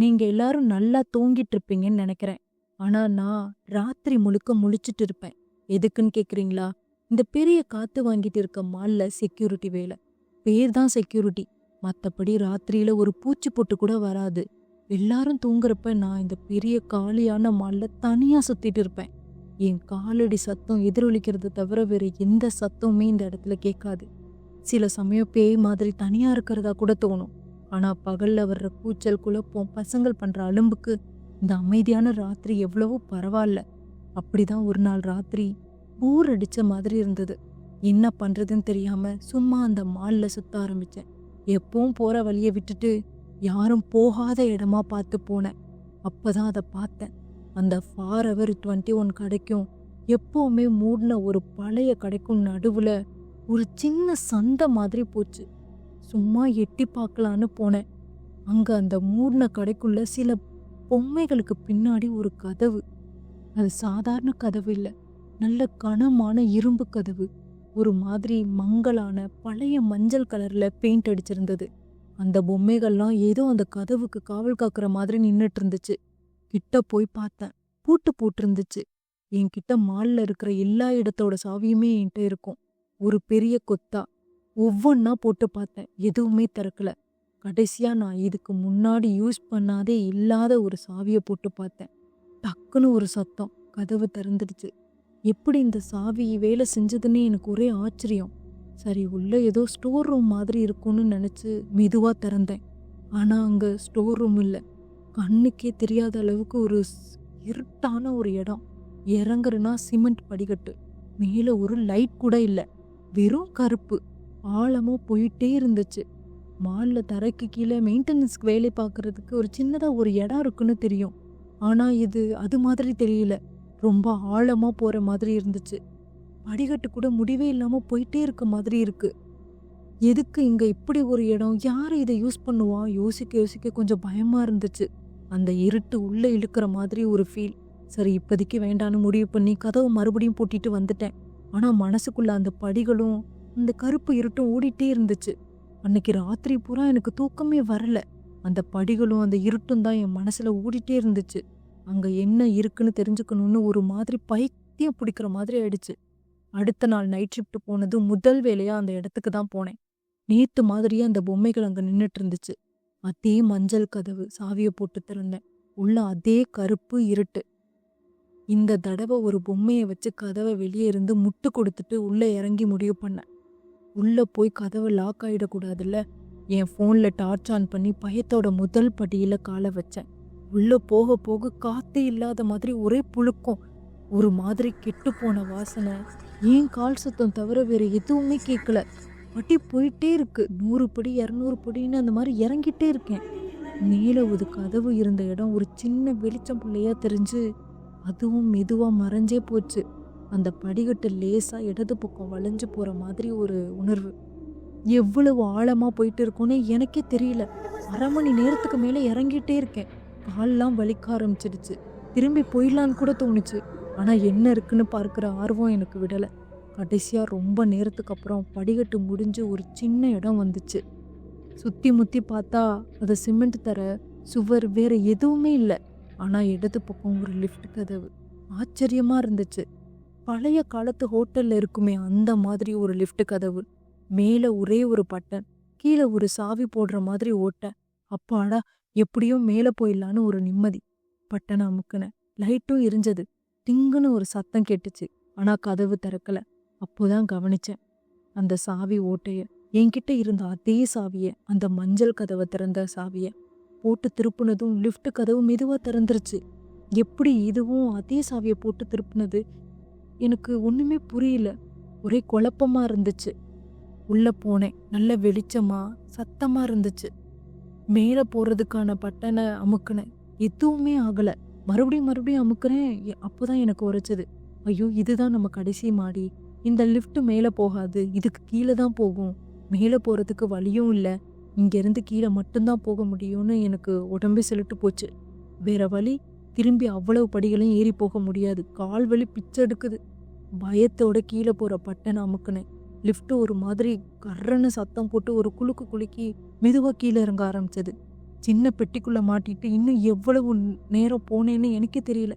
நீங்க எல்லாரும் நல்லா தூங்கிட்டு இருப்பீங்கன்னு நினைக்கிறேன். ஆனா நான் ராத்திரி முழுக்க முழிச்சிட்டு இருப்பேன். எதுக்குன்னு கேக்குறீங்களா? இந்த பெரிய காத்து வாங்கிட்டு இருக்க மால்ல செக்யூரிட்டி வேலை. பேர் தான் செக்யூரிட்டி மத்தபடி ராத்திரியில ஒரு பூச்சி பொட்டு கூட வராது. எல்லாரும் தூங்குறப்ப நான் இந்த பெரிய காலியான மால்ல தனியா சுத்திட்டு இருப்பேன். என் காலடி சத்தம் எதிரொலிக்கிறத தவிர வேற எந்த சத்தமுமே இந்த இடத்துல கேட்காது. சில சமயம் பேய் மாதிரி தனியா இருக்கிறதா கூட தோணும். ஆனால் பகலில் வர்ற கூச்சல் குழப்பம் பசங்கள் பண்ணுற அலும்புக்கு இந்த அமைதியான ராத்திரி எவ்வளவோ பரவாயில்ல அப்படிதான் ஒரு நாள் ராத்திரி ஊர் அடித்த மாதிரி இருந்தது. என்ன பண்ணுறதுன்னு தெரியாமல் சும்மா அந்த மாலில் சுத்த ஆரம்பித்தேன் எப்பவும் போகிற வழியை விட்டுட்டு யாரும் போகாத இடமா பார்த்து போனேன். அப்பதான் அதை பார்த்தேன். அந்த ஃபார் அவர் டுவெண்ட்டி ஒன் கடைக்கும் எப்போவுமே மூடின ஒரு பழைய கடைக்கும் நடுவில் ஒரு சின்ன சந்தை மாதிரி போச்சு. சும்மா எட்டி பார்க்கலான்னு போனேன். அங்க அந்த மூடின கடைக்குள்ள சில பொம்மைகளுக்கு பின்னாடி ஒரு கதவு. அது சாதாரண கதவு இல்லை. நல்ல கனமான இரும்பு கதவு. ஒரு மாதிரி மங்கலான பழைய மஞ்சள் கலர்ல பெயிண்ட் அடிச்சிருந்தது. அந்த பொம்மைகள்லாம் ஏதோ அந்த கதவுக்கு காவல் காக்குற மாதிரி நின்னுட்டு இருந்துச்சு கிட்ட போய் பார்த்தேன். பூட்டு போட்டிருந்துச்சு என்கிட்ட மாலில் இருக்கிற எல்லா இடத்தோட சாவியுமே என்கிட்ட இருக்கும். ஒரு பெரிய கொத்தா. ஒவ்வொன்றா போட்டு பார்த்தேன். எதுவுமே திறக்கல. கடைசியாக நான் இதுக்கு முன்னாடி யூஸ் பண்ணாதே இல்லாத ஒரு சாவியை போட்டு பார்த்தேன். டக்குன்னு ஒரு சத்தம். கதவு திறந்துடுச்சு. எப்படி இந்த சாவி வேலை செஞ்சதுன்னு எனக்கு ஒரே ஆச்சரியம். சரி உள்ள ஏதோ ஸ்டோர் ரூம் மாதிரி இருக்கும்னு நினச்சி மெதுவாக திறந்தேன். ஆனால் அங்கே ஸ்டோர் ரூம் இல்லை. கண்ணுக்கே தெரியாத அளவுக்கு ஒரு இருட்டான ஒரு இடம். இறங்குறனா சிமெண்ட் படிக்கட்டு மேலே ஒரு லைட் கூட இல்லை. வெறும் கருப்பு. ஆழமோ போயிட்டே இருந்துச்சு. மாலில் தரைக்கு கீழே மெயின்டெனன்ஸ்க்கு வேலை பார்க்கறதுக்கு ஒரு சின்னதாக ஒரு இடம் இருக்குன்னு தெரியும். ஆனால் இது அது மாதிரி தெரியல. ரொம்ப ஆழமாக போகிற மாதிரி இருந்துச்சு. படிக்கட்டு கூட முடிவே இல்லாமல் போயிட்டே இருக்க மாதிரி இருக்கு. எதுக்கு இங்கே இப்படி ஒரு இடம்? யார் இதை யூஸ் பண்ணுவா? யோசிக்க யோசிக்க கொஞ்சம் பயமாக இருந்துச்சு. அந்த இருட்டு உள்ளே இழுக்கிற மாதிரி ஒரு ஃபீல். சரி இப்போதைக்கு வேண்டான்னு முடிவு பண்ணி கதவை மறுபடியும் பூட்டிட்டு வந்துட்டேன். ஆனால் மனசுக்குள்ள அந்த படிகளும் அந்த கருப்பு இருட்டும் ஓடிட்டே இருந்துச்சு. அன்னைக்கு ராத்திரி பூரா எனக்கு தூக்கமே வரல. அந்த படிகளும் அந்த இருட்டும் தான் என் மனசுல ஓடிட்டே இருந்துச்சு. அங்க என்ன இருக்குன்னு தெரிஞ்சுக்கணும்னு ஒரு மாதிரி பைத்தியம் பிடிக்கிற மாதிரி ஆயிடுச்சு. அடுத்த நாள் நைட் ஷிஃப்ட் போனது முதல் வேலையா அந்த இடத்துக்கு தான் போனேன். நேத்து மாதிரியே அந்த பொம்மைகள் அங்க நின்றுட்டு இருந்துச்சு. அதே மஞ்சள் கதவு சாவியை போட்டு திறந்தேன். உள்ள அதே கருப்பு இருட்டு. இந்த தடவை ஒரு பொம்மையை வச்சு கதவை வெளியே இருந்து முட்டு கொடுத்துட்டு உள்ளே இறங்கி முடிவு பண்ணேன். உள்ளே போய் கதவை லாக் ஆகிடக்கூடாதுல்ல என் ஃபோனில் டார்ச் ஆன் பண்ணி பயத்தோட முதல் படியில் காலை வச்சேன். உள்ளே போக போக காற்றே இல்லாத மாதிரி ஒரே புழுக்கம். ஒரு மாதிரி கெட்டு போன வாசனை. ஏன் கால் சத்தம் தவிர வேறு எதுவுமே கேட்கல. பட்டி போயிட்டே இருக்கு. நூறு படி இரநூறு படின்னு அந்த மாதிரி இறங்கிட்டே இருக்கேன். மேலே ஒரு கதவு இருந்த இடம் ஒரு சின்ன வெளிச்சம் பிள்ளையா தெரிஞ்சு அதுவும் மெதுவாக மறைஞ்சே போச்சு. அந்த படிக்கட்டு லேசாக இடது பக்கம் வளைஞ்சு போகிற மாதிரி ஒரு உணர்வு. எவ்வளவு ஆழமாக போயிட்டு இருக்கோன்னே எனக்கே தெரியல. அரை மணி நேரத்துக்கு மேலே இறங்கிட்டே இருக்கேன். கால்லாம் வலிக்க ஆரம்பிச்சிடுச்சு. திரும்பி போயிடலான்னு கூட தோணுச்சு. ஆனால் என்ன இருக்குன்னு பார்க்குற ஆர்வம் எனக்கு விடலை. கடைசியாக ரொம்ப நேரத்துக்கு அப்புறம் படிக்கட்டு முடிஞ்சு ஒரு சின்ன இடம் வந்துச்சு. சுற்றி முற்றி பார்த்தா அது சிமெண்ட் தர சுவர் வேறு எதுவுமே இல்லை. ஆனால் இடது பக்கம் ஒரு லிஃப்ட் கதவு. ஆச்சரியமாக இருந்துச்சு. பழைய காலத்து ஹோட்டல்ல இருக்குமே அந்த மாதிரி ஒரு லிஃப்ட் கதவு. மேல ஒரே ஒரு பட்டன் கீழே ஒரு சாவி போடுற மாதிரி ஓட்டை. அப்பாடா எப்படியோ மேலே போயிடலான்னு ஒரு நிம்மதி. பட்டனை அமுக்குனேன் லைட்டும் எரிஞ்சது. திங்குன்னு ஒரு சத்தம் கேட்டுச்சு. ஆனா கதவு திறக்கல. அப்போதான் கவனிச்சேன். அந்த சாவி ஓட்டைய. என்கிட்ட இருந்த அதே சாவிய அந்த மஞ்சள் கதவை திறந்த சாவிய போட்டு திருப்புனதும் லிஃப்ட் கதவு மெதுவா திறந்துருச்சு. எப்படி இதுவும் அதே சாவியை போட்டு திருப்புனது? எனக்கு ஒன்றுமே புரியல. ஒரே குழப்பமாக இருந்துச்சு. உள்ளே போனேன். நல்ல வெளிச்சமாக சத்தமாக இருந்துச்சு. மேலே போகிறதுக்கான பட்டனை அமுக்குனேன். எதுவுமே ஆகலை. மறுபடியும் மறுபடியும் அமுக்குறேன். அப்போ அப்போதான் எனக்கு உரைச்சது. ஐயோ இதுதான் நம்ம கடைசி மாடி. இந்த லிஃப்ட் மேலே போகாது. இதுக்கு கீழே தான் போகும். மேலே போகிறதுக்கு வழியும் இல்லை. இங்கேருந்து கீழே மட்டும்தான் போக முடியும்னு எனக்கு உடம்பே செலுட்டு போச்சு. வேற வழி? திரும்பி அவ்வளவு படிகளையும் ஏறி போக முடியாது. கால் வலி பிச்சை எடுக்குது. பயத்தோட கீழே போற பட்டனை அமுக்குனேன். லிஃப்ட் ஒரு மாதிரி கர்றன்னு சத்தம் போட்டு ஒரு குலுக்கு குலுக்கி மெதுவாக கீழே இறங்க ஆரம்பிச்சது. சின்ன பெட்டிக்குள்ள மாட்டிட்டு இன்னும் எவ்வளவு நேரம் போனேன்னு எனக்கே தெரியல.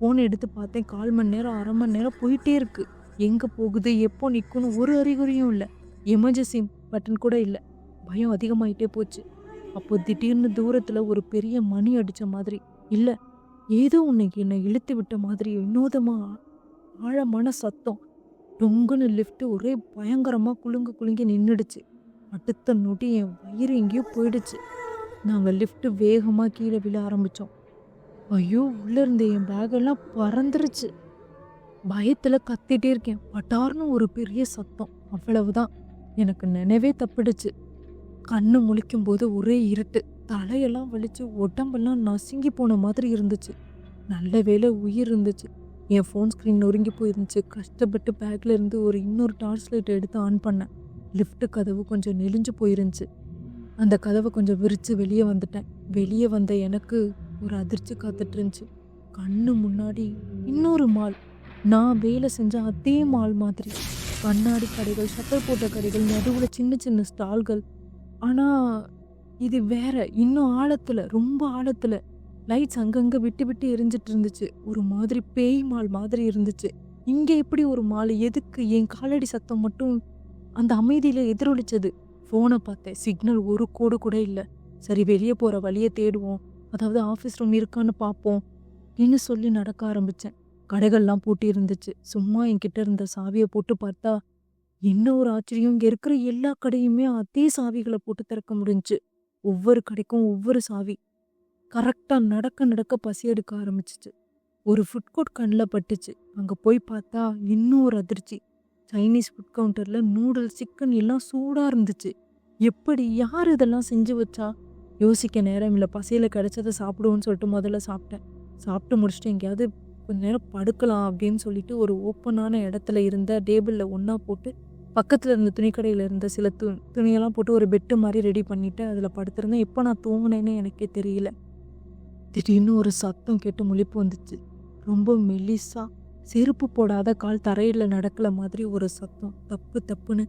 ஃபோனை எடுத்து பார்த்தேன். கால் மணி நேரம் அரை மணி நேரம் போயிட்டே இருக்கு. எங்கே போகுது எப்போ நிற்கும்னு ஒரு அறிகுறியும் இல்லை. எமர்ஜென்சி பட்டன் கூட இல்லை. பயம் அதிகமாயிட்டே போச்சு. அப்போ திடீர்னு தூரத்தில் ஒரு பெரிய மணி அடித்த மாதிரி. இல்லை ஏதோ உன்னை என்னை இழுத்து விட்ட மாதிரி வினோதமாக ஆழமான சத்தம். டொங்குன்னு லிஃப்ட்டு ஒரே பயங்கரமாக குலுங்கு குலுங்கி நின்றுடுச்சு அடுத்த நொடி என் வயிறு எங்கேயோ போயிடுச்சு. நாங்கள் லிஃப்ட்டு வேகமாக கீழே விழ ஆரம்பித்தோம் ஐயோ உள்ளே இருந்த என் பேகெல்லாம் பறந்துருச்சு. பயத்தில் கத்திட்டே இருக்கேன். பட்டார்னு ஒரு பெரிய சத்தம். அவ்வளவுதான். எனக்கு நினைவே தப்பிடுச்சு. கண்ணு முழிக்கும் போது ஒரே இருட்டு. தலையெல்லாம் வலிச்சு உடம்பெல்லாம் நசுங்கி போன மாதிரி இருந்துச்சு. நல்ல வேளை உயிர் இருந்துச்சு. என் ஃபோன் ஸ்க்ரீன் நொறுங்கி போயிருந்துச்சு. கஷ்டப்பட்டு பேக்கில் இருந்து ஒரு இன்னொரு டார்ச் லைட் எடுத்து ஆன் பண்ணேன். லிஃப்ட் கதவு கொஞ்சம் நெளிஞ்சு போயிருந்துச்சு. அந்த கதவை கொஞ்சம் விரித்து வெளியே வந்துட்டேன். வெளியே வந்த எனக்கு ஒரு அதிர்ச்சி காத்துட்டு இருந்துச்சு. கண்ணு முன்னாடி இன்னொரு மால். நான் வேலை செஞ்ச அதே மால் மாதிரி. கண்ணாடி கடைகள் ஷட்டர் போட்ட கடைகள் நடுவில் சின்ன சின்ன ஸ்டால்கள் ஆனால் இது வேற இன்னும் ஆழத்துல ரொம்ப ஆழத்துல லைட்ஸ் அங்கங்கே விட்டு விட்டு எரிஞ்சிட்டு இருந்துச்சு. ஒரு மாதிரி பேய் மால் மாதிரி இருந்துச்சு. இங்கே எப்படி ஒரு மால்? எதுக்கு? என் காலடி சத்தம் மட்டும் அந்த அமைதியில் எதிரொலிச்சது. ஃபோனை பார்த்தேன். சிக்னல் ஒரு கோடு கூட இல்லை. சரி வெளியே போகிற வழியை தேடுவோம். அதாவது ஆஃபீஸ் ரூம் இருக்கான்னு பார்ப்போம் அப்படின்னு சொல்லி நடக்க ஆரம்பித்தேன் கடைகள்லாம் பூட்டி இருந்துச்சு. சும்மா என்கிட்ட இருந்த சாவியை போட்டு பார்த்தா என்ன ஒரு ஆச்சரியம். இங்கே இருக்கிற எல்லா கடையுமே அதே சாவிகளை போட்டு திறக்க முடிஞ்சுச்சு. ஒவ்வொரு கடைக்கும் ஒவ்வொரு சாவி. கரெக்டாக நடக்க நடக்க பசி எடுக்க ஆரம்பிச்சிச்சு. ஒரு ஃபுட் கோர்ட் கண்ணில் பட்டுச்சு. அங்கே போய் பார்த்தா இன்னும் ஒரு அதிர்ச்சி. சைனீஸ் ஃபுட் கவுண்டரில் நூடுல்ஸ் சிக்கன் எல்லாம் சூடாக இருந்துச்சு. எப்படி யார் இதெல்லாம் செஞ்சு வச்சா? யோசிக்க நேரம் இல்லை. பசியில் கிடைச்சதை சாப்பிடுவோன்னு சொல்லிட்டு முதல்ல சாப்பிட்டேன். சாப்பிட்டு முடிச்சுட்டு எங்கேயாவது கொஞ்ச நேரம் படுக்கலாம் அப்படின்னு சொல்லிட்டு ஒரு ஓப்பனான இடத்துல இருந்த டேபிளில் ஒன்றா போட்டு பக்கத்தில் இருந்த துணிக்கடையில் இருந்த சில து துணியெல்லாம் போட்டு ஒரு பெட்டு மாதிரி ரெடி பண்ணிவிட்டு அதில் படுத்திருந்தேன். எப்போ நான் தூங்கினேன்னு எனக்கே தெரியல. திடீர்னு ஒரு சத்தம் கேட்டு முழிப்பு வந்துச்சு. ரொம்ப மெல்லிசா செருப்பு போடாத கால் தரையில் நடக்கிற மாதிரி ஒரு சத்தம். தப்பு தப்புன்னு.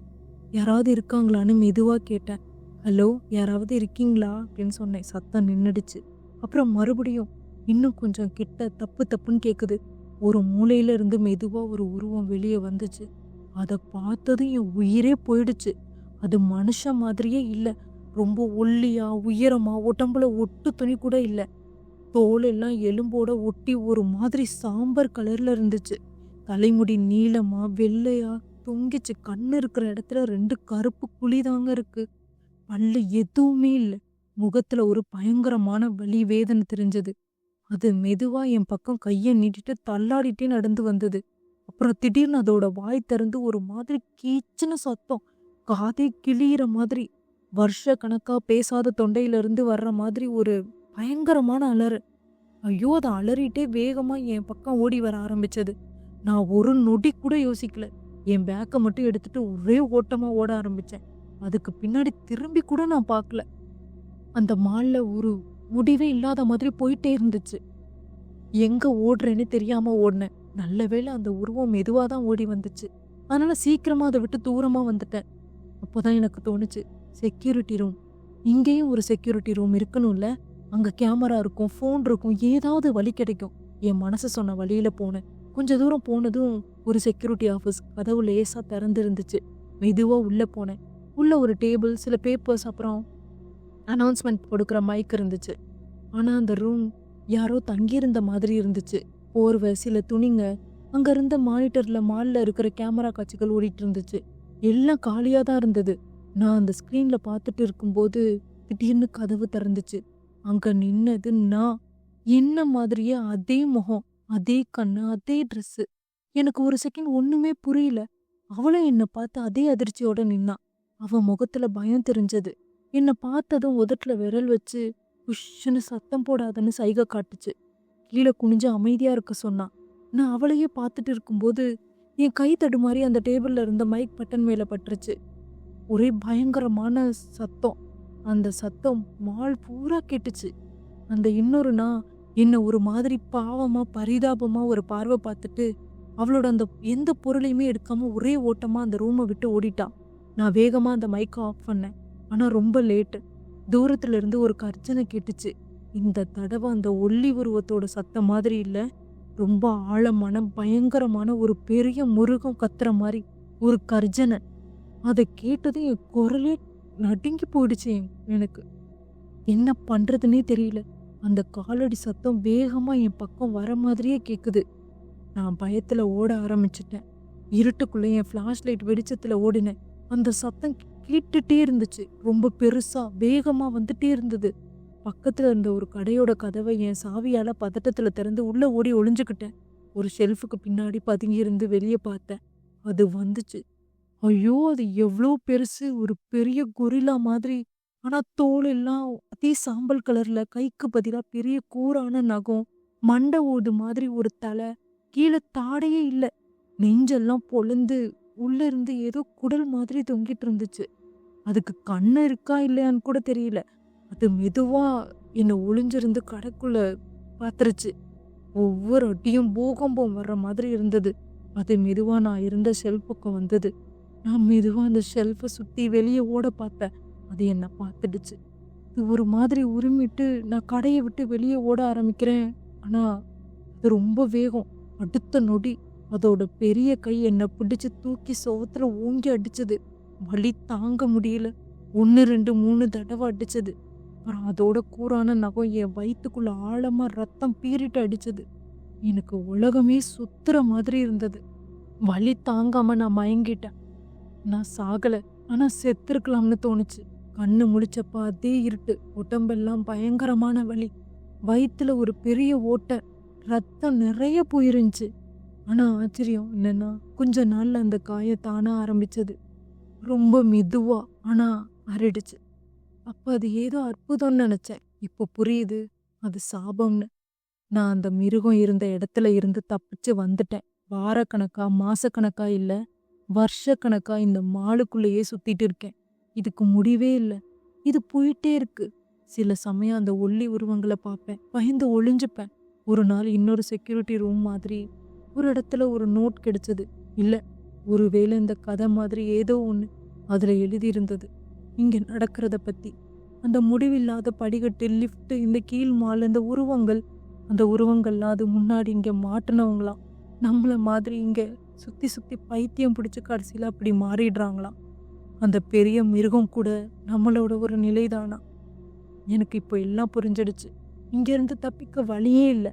யாராவது இருக்காங்களான்னு மெதுவாக கேட்டேன். ஹலோ யாராவது இருக்கீங்களா? அப்படின்னு சொன்னேன். சத்தம் நின்றுடுச்சு அப்புறம் மறுபடியும் இன்னும் கொஞ்சம் கிட்ட தப்பு தப்புன்னு கேட்குது ஒரு மூலையில இருந்து மெதுவாக ஒரு உருவம் வெளியே வந்துச்சு. அதை பார்த்ததும் என் உயிரே போயிடுச்சு. அது மனுஷன் மாதிரியே இல்லை. ரொம்ப ஒல்லியா உயரமா உடம்புல ஒட்டு துணி கூட இல்லை. தோலெல்லாம் எலும்போட ஒட்டி ஒரு மாதிரி சாம்பர் கலர்ல இருந்துச்சு. தலைமுடி நீளமா வெள்ளையா தொங்கிச்சு. கண்ணு இருக்கிற இடத்துல ரெண்டு கருப்பு குழி தாங்க இருக்கு. பல்லு எதுவுமே இல்லை. முகத்துல ஒரு பயங்கரமான வலி வேதனை தெரிஞ்சது. அது மெதுவா என் பக்கம் கையை நீட்டிட்டு தள்ளாடிட்டே நடந்து வந்தது. அப்புறம் திடீர்னு அதோட வாய் திறந்து ஒரு மாதிரி கீச்சுன்னு சத்தம். காதே கிளியிற மாதிரி. வருஷ கணக்கா பேசாத தொண்டையிலிருந்து வர்ற மாதிரி ஒரு பயங்கரமான அலறு. ஐயோ அதை அலறிட்டே வேகமா என் பக்கம் ஓடி வர ஆரம்பிச்சது. நான் ஒரு நொடி கூட யோசிக்கல. என் பேக்கை மட்டும் எடுத்துட்டு ஒரே ஓட்டமா ஓட ஆரம்பிச்சேன். அதுக்கு பின்னாடி திரும்பி கூட நான் பார்க்கல. அந்த மால்ல ஒரு முடிவே இல்லாத மாதிரி போயிட்டே இருந்துச்சு. எங்க ஓடுறேன்னு தெரியாம ஓடினேன். நல்ல வேளை அந்த உருவம் மெதுவாக தான் ஓடி வந்துச்சு. அதனால் சீக்கிரமாக அதை விட்டு தூரமாக வந்துட்டேன். அப்போதான் எனக்கு தோணுச்சு செக்யூரிட்டி ரூம் இங்கேயும் ஒரு செக்யூரிட்டி ரூம் இருக்கணும்ல? அங்கே கேமரா இருக்கும் ஃபோன் இருக்கும் ஏதாவது வழி கிடைக்கும். என் மனசு சொன்ன வழியில் போனேன். கொஞ்ச தூரம் போனதும் ஒரு செக்யூரிட்டி ஆஃபீஸ் கதவு லேசாக திறந்துருந்துச்சு. மெதுவாக உள்ளே போனேன். உள்ளே ஒரு டேபிள் சில பேப்பர்ஸ் அப்புறம் அனௌன்ஸ்மெண்ட் கொடுக்குற மைக் இருந்துச்சு. ஆனால் அந்த ரூம் யாரோ தங்கியிருந்த மாதிரி இருந்துச்சு. போர்வை சில துணிங்க. அங்க இருந்த மானிட்டர்ல மால்ல இருக்கிற கேமரா காட்சிகள் ஓடிட்டு இருந்துச்சு. எல்லாம் காலியா தான் இருந்தது. நான் அந்த ஸ்க்ரீன்ல பார்த்துட்டு இருக்கும்போது திடீர்னு கதவு திறந்துச்சு. அங்க நின்னது நான். என்ன மாதிரியே அதே முகம் அதே கண்ணு அதே ட்ரெஸ்ஸு எனக்கு ஒரு செகண்ட் ஒண்ணுமே புரியல. அவளும் என்னை பார்த்து அதே அதிர்ச்சியோட நின்னா. அவ முகத்துல பயம் தெரிஞ்சது. என்னை பார்த்ததும் உதட்டுல விரல் வச்சு உஷ்ஷுன்னு சத்தம் போடாதன்னு சைகை காட்டுச்சு. கீழே குனிஞ்சு அமைதியாக இருக்க சொன்னான் நான் அவளையே பார்த்துட்டு இருக்கும்போது என் கை தடுமாறி அந்த டேபிளில் இருந்த மைக் பட்டன் மேலே பட்டுருச்சு. ஒரே பயங்கரமான சத்தம். அந்த சத்தம் மால் பூரா கேட்டுச்சு. அந்த இன்னொரு நான் என்னை ஒரு மாதிரி பாவமாக பரிதாபமாக ஒரு பார்வை பார்த்துட்டு அவளோட அந்த எந்த பொருளையுமே எடுக்காமல் ஒரே ஓட்டமாக அந்த ரூமை விட்டு ஓடிட்டான் நான் வேகமாக அந்த மைக்கை ஆஃப் பண்ணேன். ஆனால் ரொம்ப லேட்டு. தூரத்துல இருந்து ஒரு கர்ச்சனை கேட்டுச்சு. இந்த தடவை அந்த ஒல்லி உருவத்தோட சத்தம் மாதிரி இல்லை. ரொம்ப ஆழமான பயங்கரமான ஒரு பெரிய முருகம் கத்துற மாதிரி ஒரு கர்ஜனை. அதை கேட்டதும் என் குரலே நடுங்கி போயிடுச்சு எனக்கு. என்ன பண்ணுறதுனே தெரியல. அந்த காலடி சத்தம் வேகமா என் பக்கம் வர மாதிரியே கேக்குது. நான் பயத்துல ஓட ஆரம்பிச்சிட்டேன். இருட்டுக்குள்ள என் ஃப்ளாஷ் லைட் வெளிச்சத்துல ஓடினேன். அந்த சத்தம் கேட்டுட்டே இருந்துச்சு. ரொம்ப பெருசா வேகமா வந்துட்டே இருந்தது. பக்கத்துல இருந்த ஒரு கடையோட கதவை என் சாவியால் பதட்டத்தில் திறந்து உள்ளே ஓடி ஒளிஞ்சுக்கிட்டேன். ஒரு ஷெல்ஃபுக்கு பின்னாடி பதுங்கி இருந்து வெளியே பார்த்தேன். அது வந்துச்சு. ஐயோ அது எவ்வளோ பெருசு. ஒரு பெரிய கொரிலா மாதிரி. ஆனால் தோல் எல்லாம் அதே சாம்பல் கலரில். கைக்கு பதிலாக பெரிய கூரான நகம். மண்டை ஓடு மாதிரி ஒரு தலை. கீழே தாடையே இல்லை. நெஞ்செல்லாம் பொழுந்து உள்ளே இருந்து ஏதோ குடல் மாதிரி தொங்கிட்டு இருந்துச்சு. அதுக்கு கண்ணு இருக்கா இல்லையான்னு கூட தெரியல. அது மெதுவாக என்னை ஒளிஞ்சிருந்து கடைக்குள்ள பார்த்துருச்சு ஒவ்வொரு அடியும் பூகம்பம் வர்ற மாதிரி இருந்தது. அது மெதுவாக நான் இருந்த ஷெல்ஃப் வந்தது. நான் மெதுவாக அந்த ஷெல்ஃபை சுற்றி வெளியே ஓட பார்த்தேன். அது என்னை பார்த்துடுச்சு. இது ஒரு மாதிரி உரிமிட்டு நான் கடையை விட்டு வெளியே ஓட ஆரம்பிக்கிறேன். ஆனால் அது ரொம்ப வேகம். அடுத்த நொடி அதோட பெரிய கை என்னை பிடிச்சி தூக்கி சோகத்தில் ஓங்கி அடிச்சது. வலி தாங்க முடியல. ஒன்று ரெண்டு மூணு தடவை அடிச்சது. அப்புறம் அதோட கூரான நகம் என் வயிற்றுக்குள்ள ஆழமாக ரத்தம் பீறிட்டு அடிச்சது. எனக்கு உலகமே சுத்துற மாதிரி இருந்தது. வலி தாங்காம நான் மயங்கிட்டேன். நான் சாகலை ஆனால் செத்துருக்கலாம்னு தோணுச்சு. கண்ணு முழிச்சப்ப அதே இருட்டு உடம்பெல்லாம் பயங்கரமான வலி. வயிற்றுல ஒரு பெரிய ஓட்டை ரத்தம் நிறைய போயிருந்துச்சு. ஆனால் ஆச்சரியம் என்னென்னா கொஞ்ச நாளில் அந்த காயம் தானாக ஆரம்பிச்சது. ரொம்ப மெதுவாக ஆனால் அரிடுச்சு. அப்போ அது ஏதோ அற்புதம்னு நினச்சேன். இப்போ புரியுது. அது சாபம்னு. நான் அந்த மிருகம் இருந்த இடத்துல இருந்து தப்பிச்சு வந்துட்டேன். வாரக்கணக்கா மாசக்கணக்கா இல்லை வருஷக்கணக்கா இந்த மாலுக்குள்ளேயே சுத்திட்டு இருக்கேன். இதுக்கு முடிவே இல்லை. இது போயிட்டே இருக்கு. சில சமயம் அந்த ஒல்லி உருவங்களை பார்ப்பேன். பயந்து ஒளிஞ்சுப்பேன். ஒரு நாள் இன்னொரு செக்யூரிட்டி ரூம் மாதிரி ஒரு இடத்துல ஒரு நோட் கிடைச்சது. இல்லை ஒருவேளை இந்த கதை மாதிரி ஏதோ ஒன்று அதில் எழுதியிருந்தது. இங்கே நடக்கிறத பற்றி அந்த முடிவில்லாத படிக்கட்டு லிஃப்ட்டு இந்த கீழ் மால் இந்த உருவங்கள் அந்த உருவங்கள்லாம் அது முன்னாடி இங்கே மாட்டினவங்களாம். நம்மளை மாதிரி இங்கே சுற்றி சுற்றி பைத்தியம் பிடிச்சி கடைசியில அப்படி மாறிடுறாங்களாம். அந்த பெரிய மிருகம் கூட நம்மளோட ஒரு நிலைதானா? எனக்கு இப்போ எல்லாம் புரிஞ்சிடுச்சு. இங்கேருந்து தப்பிக்க வழியே இல்லை.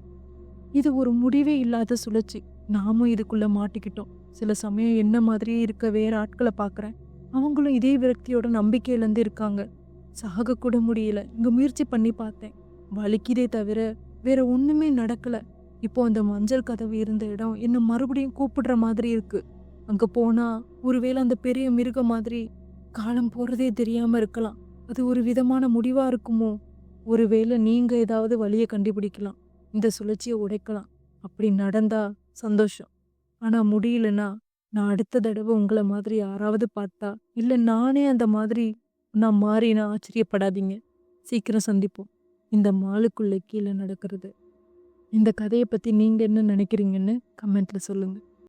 இது ஒரு முடிவே இல்லாத சுழற்சி. நாமும் இதுக்குள்ளே மாட்டிக்கிட்டோம். சில சமயம் என்ன மாதிரியே இருக்க வேறு ஆட்களை பார்க்குறேன். அவங்களும் இதே விரக்தியோட நம்பிக்கையிலேருந்து இருக்காங்க. சாக கூட முடியல. இங்கே முயற்சி பண்ணி பார்த்தேன். வலிக்குதே தவிர வேற ஒன்றுமே நடக்கலை. இப்போ அந்த மஞ்சள் கதவு இருந்த இடம் என்ன மறுபடியும் கூப்பிடுற மாதிரி இருக்கு. அங்கே போனால் ஒருவேளை அந்த பெரிய மிருகம் மாதிரி காலம் போகிறதே தெரியாமல் இருக்கலாம். அது ஒரு விதமான முடிவாக இருக்குமோ? ஒருவேளை நீங்கள் ஏதாவது வழியை கண்டுபிடிக்கலாம். இந்த சுழற்சியை உடைக்கலாம். அப்படி நடந்தா சந்தோஷம். ஆனால் முடியலன்னா நான் அடுத்த தடவை உங்களை மாதிரி யாராவது பார்த்தா இல்லை நானே அந்த மாதிரி நான் மாறினா ஆச்சரியப்படாதீங்க. சீக்கிரம் சந்திப்போம். இந்த மாலுக்குள்ளே கீழே நடக்கிறது. இந்த கதையை பற்றி நீங்கள் என்ன நினைக்கிறீங்கன்னு கமெண்ட்டில் சொல்லுங்கள்